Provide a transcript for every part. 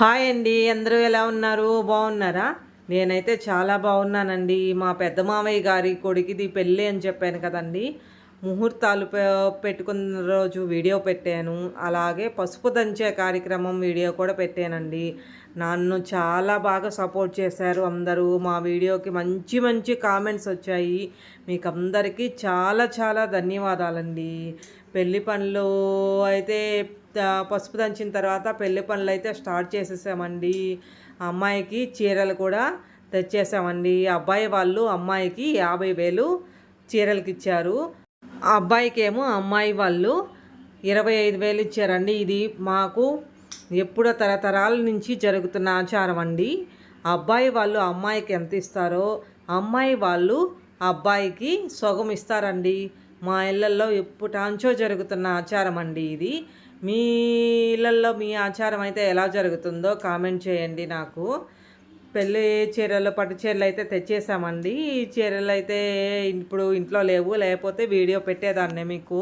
Hi అండి అందరూ ఎలా ఉన్నారు? బాగున్నారా? నేనైతే చాలా బాగున్నానండి. మా పెద్ద మామయ్య గారి కొడుకుది పెళ్ళి అని చెప్పాను కదండి. ముహూర్తాలు పెట్టుకున్న రోజు వీడియో పెట్టాను. అలాగే పసుపు దంచే కార్యక్రమం వీడియో కూడా పెట్టానండి. నన్ను చాలా బాగా సపోర్ట్ చేశారు అందరూ. మా వీడియోకి మంచి మంచి కామెంట్స్ వచ్చాయి. మీకు అందరికీ చాలా చాలా ధన్యవాదాలండి. పెళ్ళి పనులు అయితే పసుపు దంచిన తర్వాత పెళ్ళి పనులు అయితే స్టార్ట్ చేసేసామండి. అమ్మాయికి చీరలు కూడా తెచ్చేసామండి. అబ్బాయి వాళ్ళు అమ్మాయికి యాభై వేలు చీరలకి ఇచ్చారు. ఆ అబ్బాయికి ఏమో అమ్మాయి వాళ్ళు ఇరవై ఐదు వేలు ఇచ్చారండి. ఇది మాకు ఎప్పుడో తరతరాల నుంచి జరుగుతున్న ఆచారం అండి. అబ్బాయి వాళ్ళు అమ్మాయికి ఎంత ఇస్తారో అమ్మాయి వాళ్ళు అబ్బాయికి సొగం ఇస్తారండి. మా ఇళ్ళల్లో ఎప్పుటాంచో జరుగుతున్న ఆచారం అండి ఇది. మీ ఇళ్ళల్లో మీ ఆచారం అయితే ఎలా జరుగుతుందో కామెంట్ చేయండి నాకు. పెళ్ళి చీరలు పట్టు చీరలు అయితే తెచ్చేసామండి. ఈ చీరలు అయితే ఇప్పుడు ఇంట్లో లేవు లేకపోతే వీడియో పెట్టేదాన్నే మీకు.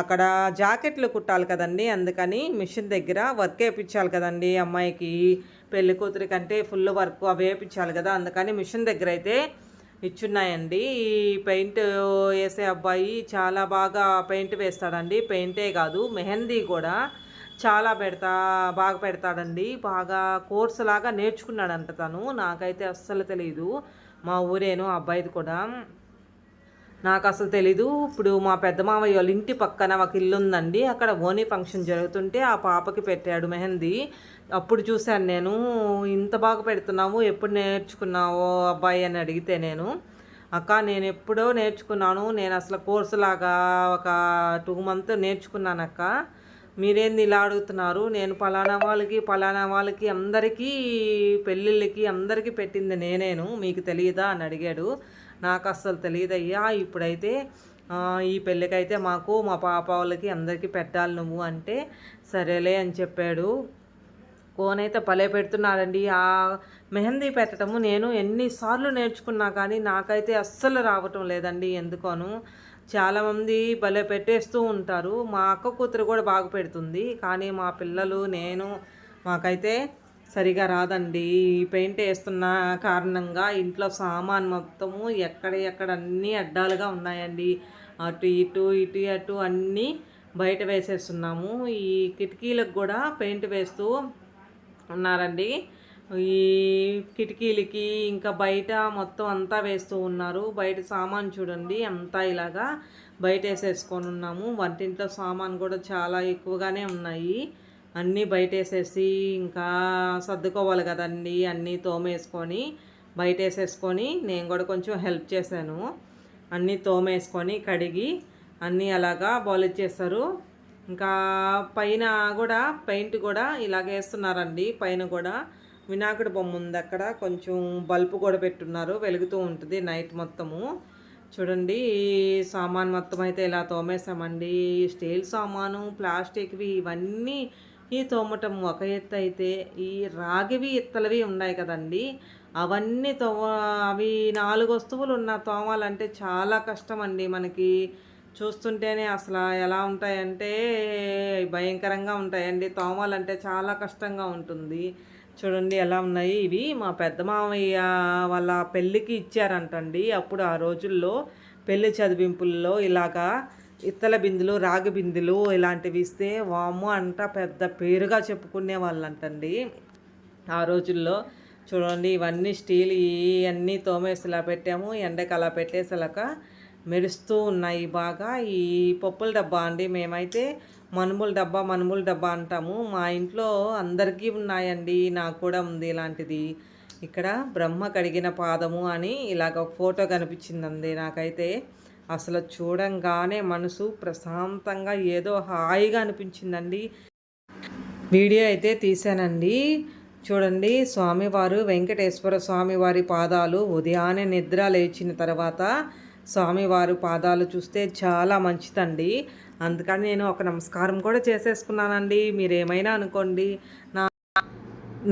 అక్కడ జాకెట్లు కుట్టాలి కదండి అందుకని మిషన్ దగ్గర వర్క్ వేయించాలి కదండి. అమ్మాయికి పెళ్ళి కూతురి కంటే ఫుల్ వర్క్ అవి వేయించాలి కదా అందుకని మిషన్ దగ్గర అయితే ఇచ్చున్నాయండి. ఈ పెయింట్ వేసే అబ్బాయి చాలా బాగా పెయింట్ వేస్తాడండి. పెయింటే కాదు మెహందీ కూడా చాలా పెడతా బాగా పెడతాడండి. బాగా కోర్సు లాగా నేర్చుకున్నాడంట తను. నాకైతే అస్సలు తెలియదు మా ఊరేను ఆ అబ్బాయిది కూడా. నాకు అసలు తెలీదు. ఇప్పుడు మా పెద్ద మామయ్య వాళ్ళ ఇంటి పక్కన ఒక ఇల్లు ఉందండి. అక్కడ ఓనీ ఫంక్షన్ జరుగుతుంటే ఆ పాపకి పెట్టాడు మెహందీ. అప్పుడు చూశాను నేను. ఇంత బాగా పెడుతున్నావు ఎప్పుడు నేర్చుకున్నావో అబ్బాయి అని అడిగితే నేను. అక్క నేను ఎప్పుడో నేర్చుకున్నాను. నేను అసలు కోర్సు లాగా ఒక టూ మంత్ నేర్చుకున్నాను అక్క. మీరేంది ఇలా అడుగుతున్నారు? నేను పలానా వాళ్ళకి పలానా వాళ్ళకి అందరికీ పెళ్ళిళ్ళకి అందరికీ పెట్టింది నేనేను. మీకు తెలియదా అని అడిగాడు. నాకు అస్సలు తెలియదయ్యా ఇప్పుడైతే ఈ పెళ్ళికైతే మాకు మా పాప వాళ్ళకి అందరికీ పెట్టాలి నువ్వు అంటే సరేలే అని చెప్పాడు. కోనైతే భలే పెడుతున్నాడండి. ఆ మెహందీ పెట్టడము నేను ఎన్నిసార్లు నేర్చుకున్నా కానీ నాకైతే అస్సలు రావటం లేదండి ఎందుకోను. చాలామంది భలే పెట్టేస్తూ ఉంటారు. మా అక్క కూతురు కూడా బాగా పెడుతుంది. కానీ మా పిల్లలు నేను మాకైతే సరిగా రాదండి. ఈ పెయింట్ వేస్తున్న కారణంగా ఇంట్లో సామాన్ మొత్తము ఎక్కడ ఎక్కడ అన్నీ అడ్డాలుగా ఉన్నాయండి. అటు ఇటు ఇటు అటు అన్నీ బయట వేసేస్తున్నాము. ఈ కిటికీలకు కూడా పెయింట్ వేస్తూ ఉన్నారండి. ఈ కిటికీలకి ఇంకా బయట మొత్తం అంతా వేస్తూ ఉన్నారు. బయట సామాన్ చూడండి అంతా ఇలాగా బయట వేసేసుకొని ఉన్నాము. వంటింట్లో సామాన్ కూడా చాలా ఎక్కువగానే ఉన్నాయి. అన్నీ బయటేసేసి ఇంకా సర్దుకోవాలి కదండి అన్నీ తోమేసుకొని బయటేసేసుకొని నేను కూడా కొంచెం హెల్ప్ చేశాను. అన్నీ తోమేసుకొని కడిగి అన్నీ అలాగా బౌలిచ్చేస్తారు ఇంకా పైన కూడా పెయింట్ కూడా ఇలాగేస్తున్నారండి పైన కూడా వినాయకుడి బొమ్మ ఉంది అక్కడ. కొంచెం బల్బు కూడా పెట్టున్నారు. వెలుగుతూ ఉంటుంది నైట్ మొత్తము. చూడండి సామాన్ మొత్తం అయితే ఇలా తోమేసామండి స్టీల్ సామాను ప్లాస్టిక్వి ఇవన్నీ ఈ తోమటం ఒక ఎత్తు అయితే ఈ రాగివి ఇత్తలవి ఉన్నాయి కదండి. అవన్నీ తో అవి నాలుగు వస్తువులు ఉన్న తోమాలంటే చాలా కష్టం అండి మనకి. చూస్తుంటేనే అసలు ఎలా ఉంటాయంటే భయంకరంగా ఉంటాయండి. తోమాలంటే చాలా కష్టంగా ఉంటుంది. చూడండి ఎలా ఉన్నాయి ఇవి. మా పెద్ద మామయ్య వాళ్ళ పెళ్ళికి ఇచ్చారంటండి. అప్పుడు ఆ రోజుల్లో పెళ్ళి చదివింపుల్లో ఇలాగా ఇత్తల బిందులు రాగి బిందులు ఇలాంటివి ఇస్తే వాము అంట పెద్ద పేరుగా చెప్పుకునే వాళ్ళంటండి. ఆ రోజుల్లో చూడండి ఇవన్నీ స్టీల్ ఇవన్నీ తోమేసి ఇలా పెట్టాము ఎండకి అలా పెట్టేసేలాక మెరుస్తూ ఉన్నాయి బాగా. ఈ పప్పుల డబ్బా అండి మేమైతే మనుముల డబ్బా మనుముల డబ్బా అంటాము. మా ఇంట్లో అందరికీ ఉన్నాయండి నాకు కూడా ఉంది ఇలాంటిది. ఇక్కడ బ్రహ్మ కడిగిన పాదము అని ఇలాగ ఒక ఫోటో కనిపించిందండి నాకైతే. అసలు చూడంగానే మనసు ప్రశాంతంగా ఏదో హాయిగా అనిపించిందండి. వీడియో అయితే తీశానండి. చూడండి స్వామివారు వెంకటేశ్వర స్వామివారి పాదాలు ఉదయాన్నే నిద్ర లేచిన తర్వాత స్వామివారి పాదాలు చూస్తే చాలా మంచిదండి. అందుకని నేను ఒక నమస్కారం కూడా చేసేసుకున్నానండి. మీరేమైనా అనుకోండి నా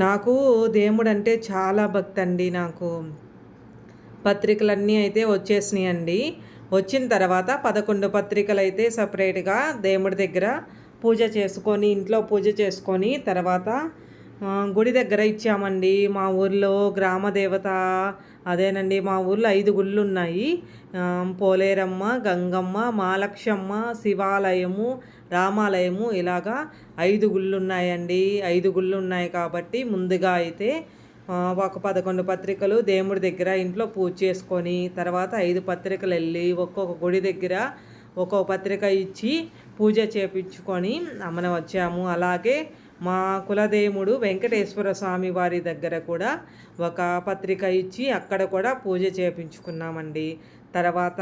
నాకు దేవుడు అంటే చాలా భక్తి అండి నాకు. పత్రికలన్నీ అయితే వచ్చేసినాయండి. వచ్చిన తర్వాత పదకొండు పత్రికలు అయితే సపరేట్గా దేవుడి దగ్గర పూజ చేసుకొని ఇంట్లో పూజ చేసుకొని తర్వాత గుడి దగ్గర ఇచ్చామండి. మా ఊర్లో గ్రామ దేవత అదేనండి మా ఊర్లో ఐదు గుళ్ళు ఉన్నాయి పోలేరమ్మ గంగమ్మ మాలక్షమ్మ శివాలయము రామాలయము ఇలాగా ఐదు గుళ్ళు ఉన్నాయండి ఐదు గుళ్ళు ఉన్నాయి కాబట్టి ముందుగా అయితే ఒక పదకొండు పత్రికలు దేవుడి దగ్గర ఇంట్లో పూజ చేసుకొని తర్వాత ఐదు పత్రికలు వెళ్ళి ఒక్కొక్క గుడి దగ్గర ఒక్కొక్క పత్రిక ఇచ్చి పూజ చేపించుకొని అమ్మన వచ్చాము. అలాగే మా కులదేవుడు వెంకటేశ్వర స్వామి వారి దగ్గర కూడా ఒక పత్రిక ఇచ్చి అక్కడ కూడా పూజ చేపించుకున్నామండి. తర్వాత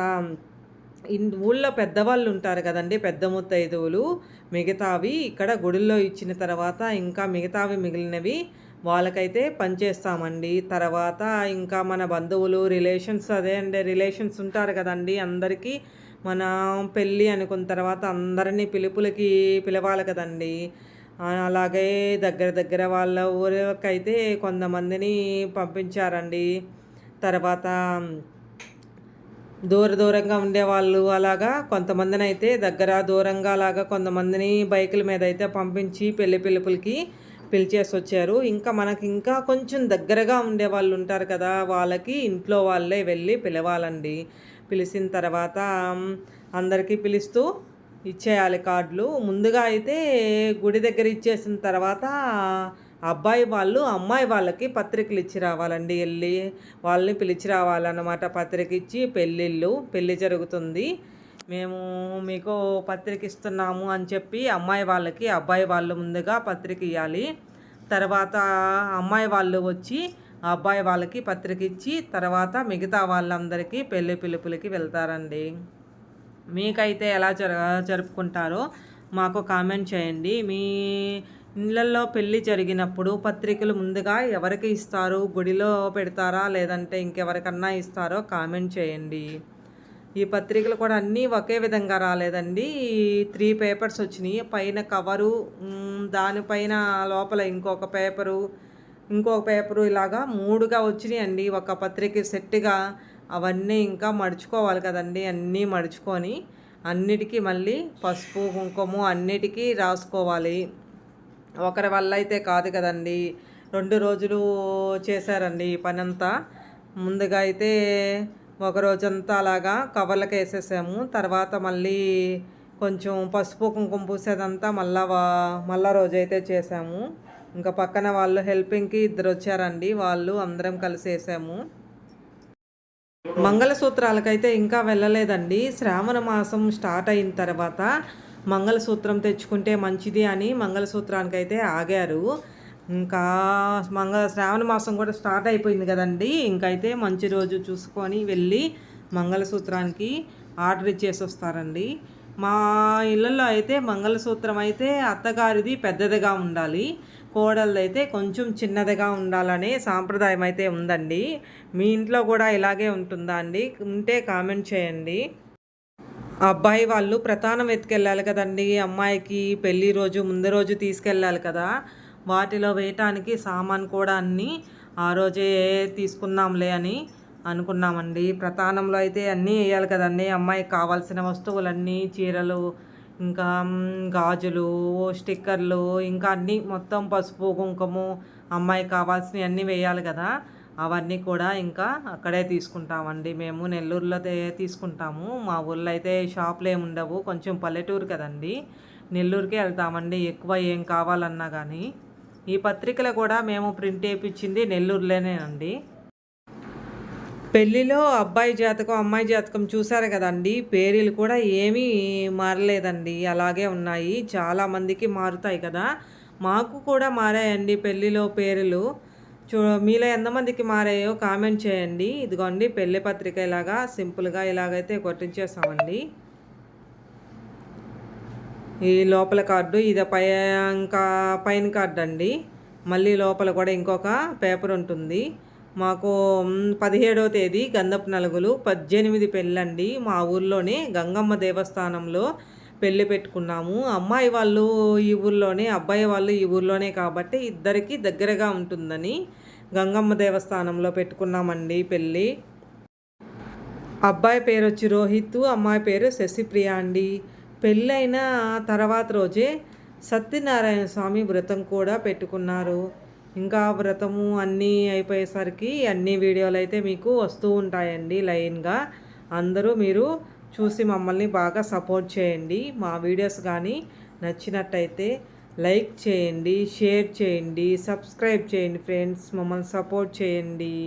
ఇన్ ఊళ్ళో పెద్దవాళ్ళు ఉంటారు కదండి పెద్ద ముత్తైదువులు మిగతావి ఇక్కడ గుడిలో ఇచ్చిన తర్వాత ఇంకా మిగతావి మిగిలినవి వాళ్ళకైతే పనిచేస్తామండి తర్వాత ఇంకా మన బంధువులు రిలేషన్స్ అదే అండి. రిలేషన్స్ ఉంటారు కదండి. అందరికీ మన పెళ్ళి అనుకున్న తర్వాత అందరినీ పిలుపులకి పిలవాలి కదండి. అలాగే దగ్గర దగ్గర వాళ్ళ ఊరికైతే కొంతమందిని పంపించారండి. తర్వాత దూర దూరంగా ఉండేవాళ్ళు అలాగా కొంతమందిని అయితే దగ్గర దూరంగా అలాగా కొంతమందిని బైకుల మీద అయితే పంపించి పెళ్ళి పిలుపులకి పిలిచేసి వచ్చారు ఇంకా మనకి ఇంకా కొంచెం దగ్గరగా ఉండే వాళ్ళు ఉంటారు కదా వాళ్ళకి ఇంట్లో వాళ్ళే వెళ్ళి పిలవాలండి. పిలిచిన తర్వాత అందరికీ పిలుస్తూ ఇచ్చేయాలి కార్డులు. ముందుగా అయితే గుడి దగ్గర ఇచ్చేసిన తర్వాత అబ్బాయి వాళ్ళు అమ్మాయి వాళ్ళకి పత్రికలు ఇచ్చి రావాలండి. వెళ్ళి వాళ్ళని పిలిచి రావాలన్నమాట. పత్రిక ఇచ్చి పెళ్ళిళ్ళు పెళ్ళి జరుగుతుంది. మేము మీకు పత్రిక ఇస్తున్నాము అని చెప్పి అమ్మాయి వాళ్ళకి అబ్బాయి వాళ్ళు ముందుగా పత్రిక ఇవ్వాలి తర్వాత అమ్మాయి వాళ్ళు వచ్చి అబ్బాయి వాళ్ళకి పత్రిక ఇచ్చి తర్వాత మిగతా వాళ్ళందరికీ పెళ్ళి పిలుపులకి వెళ్తారండి. మీకైతే ఎలా జర జరుపుకుంటారో మాకు కామెంట్ చేయండి. మీ ఇళ్ళల్లో పెళ్ళి జరిగినప్పుడు పత్రికలు ముందుగా ఎవరికి ఇస్తారు? గుడిలో పెడతారా? లేదంటే ఇంకెవరికన్నా ఇస్తారో కామెంట్ చేయండి. ఈ పత్రికలు కూడా అన్నీ ఒకే విధంగా రాలేదండి. త్రీ పేపర్స్ వచ్చినాయి. పైన కవరు దానిపైన లోపల ఇంకొక పేపరు ఇంకొక పేపరు ఇలాగా మూడుగా వచ్చినాయి అండి ఒక పత్రిక సెట్గా అవన్నీ ఇంకా మడుచుకోవాలి కదండి అన్నీ మడుచుకొని అన్నిటికీ మళ్ళీ పసుపు కుంకుమ అన్నిటికీ రాసుకోవాలి. ఒకరి వల్ల అయితే కాదు కదండి. రెండు రోజులు చేశారండి ఈ పనంతా. ముందుగా అయితే ఒక రోజంతా అలాగా కవర్లకు వేసేసాము తర్వాత మళ్ళీ కొంచెం పసుపు కుంకుమ పూసేదంతా మళ్ళా మళ్ళా రోజైతే చేసాము. ఇంకా పక్కన వాళ్ళు హెల్పింగ్కి ఇద్దరు వచ్చారండి వాళ్ళు అందరం కలిసి వేసాము మంగళసూత్రాలకైతే ఇంకా వెళ్ళలేదండి. శ్రావణ మాసం స్టార్ట్ అయిన తర్వాత మంగళసూత్రం తెచ్చుకుంటే మంచిది అని మంగళసూత్రానికైతే ఆగారు. ఇంకా మంగళ శ్రావణ మాసం కూడా స్టార్ట్ అయిపోయింది కదండి. ఇంకైతే మంచి రోజు చూసుకొని వెళ్ళి మంగళసూత్రానికి ఆర్డర్ ఇచ్చేసి వస్తారండి. మా ఇళ్ళల్లో అయితే మంగళసూత్రం అయితే అత్తగారిది పెద్దదిగా ఉండాలి. కోడళ్ళైతే అయితే కొంచెం చిన్నదిగా ఉండాలనే సాంప్రదాయం అయితే ఉందండి. మీ ఇంట్లో కూడా ఇలాగే ఉంటుందా అండి? ఉంటే కామెంట్ చేయండి. అబ్బాయి వాళ్ళు ప్రధానం ఎత్తుకెళ్ళాలి కదండి. అమ్మాయికి పెళ్ళి రోజు ముందు రోజు తీసుకెళ్ళాలి కదా. వాటిలో వేయటానికి సామాన్ కూడా అన్నీ ఆ రోజే తీసుకుందాంలే అని అనుకున్నామండి. ప్రధానంలో అయితే అన్నీ వేయాలి కదండి అమ్మాయికి కావాల్సిన వస్తువులన్నీ చీరలు ఇంకా గాజులు స్టిక్కర్లు ఇంకా అన్నీ మొత్తం పసుపు కుంకుమ అమ్మాయికి కావాల్సినవి అన్నీ వేయాలి కదా. అవన్నీ కూడా ఇంకా అక్కడే తీసుకుంటామండి. మేము నెల్లూరులో తీసుకుంటాము. మా ఊళ్ళో అయితే షాపులు ఏమి ఉండవు. కొంచెం పల్లెటూరు కదండి. నెల్లూరుకే వెళ్తామండి. ఎక్కువ ఏం కావాలన్నా కానీ ఈ పత్రికలు కూడా మేము ప్రింట్ వేయించింది నెల్లూరులోనేనండి పెళ్ళిలో అబ్బాయి జాతకం అమ్మాయి జాతకం చూసారు కదండి. పేరులు కూడా ఏమీ మారలేదండి. అలాగే ఉన్నాయి. చాలా మందికి మారుతాయి కదా. మాకు కూడా మారాయండి పెళ్ళిలో పేర్లు. చూ మీలో ఎంతమందికి మారాయో కామెంట్ చేయండి. ఇదిగోండి పెళ్ళి పత్రిక ఇలాగా సింపుల్గా ఇలాగైతే కొట్టించేస్తామండి ఈ లోపల కార్డు ఇది పై ఇంకా పైన కార్డు అండి. మళ్ళీ లోపల కూడా ఇంకొక పేపర్ ఉంటుంది. మాకు పదిహేడవ తేదీ గంధపు నలుగులు పద్దెనిమిది పెళ్ళండి. మా ఊర్లోనే గంగమ్మ దేవస్థానంలో పెళ్ళి పెట్టుకున్నాము. అమ్మాయి వాళ్ళు ఈ ఊర్లోనే అబ్బాయి వాళ్ళు ఈ ఊర్లోనే కాబట్టి ఇద్దరికి దగ్గరగా ఉంటుందని గంగమ్మ దేవస్థానంలో పెట్టుకున్నామండి పెళ్ళి. అబ్బాయి పేరు వచ్చి రోహిత్ అమ్మాయి పేరు శశిప్రియ అండి. పెళ్ళైన తర్వాత రోజే సత్యనారాయణ స్వామి వ్రతం కూడా పెట్టుకున్నారు. ఇంకా వ్రతము అన్నీ అయిపోయేసరికి అన్ని వీడియోలు అయితే మీకు వస్తూ ఉంటాయండి లైన్గా. అందరూ మీరు చూసి మమ్మల్ని బాగా సపోర్ట్ చేయండి. మా వీడియోస్ కానీ నచ్చినట్టయితే లైక్ చేయండి షేర్ చేయండి సబ్స్క్రైబ్ చేయండి ఫ్రెండ్స్. మమ్మల్ని సపోర్ట్ చేయండి.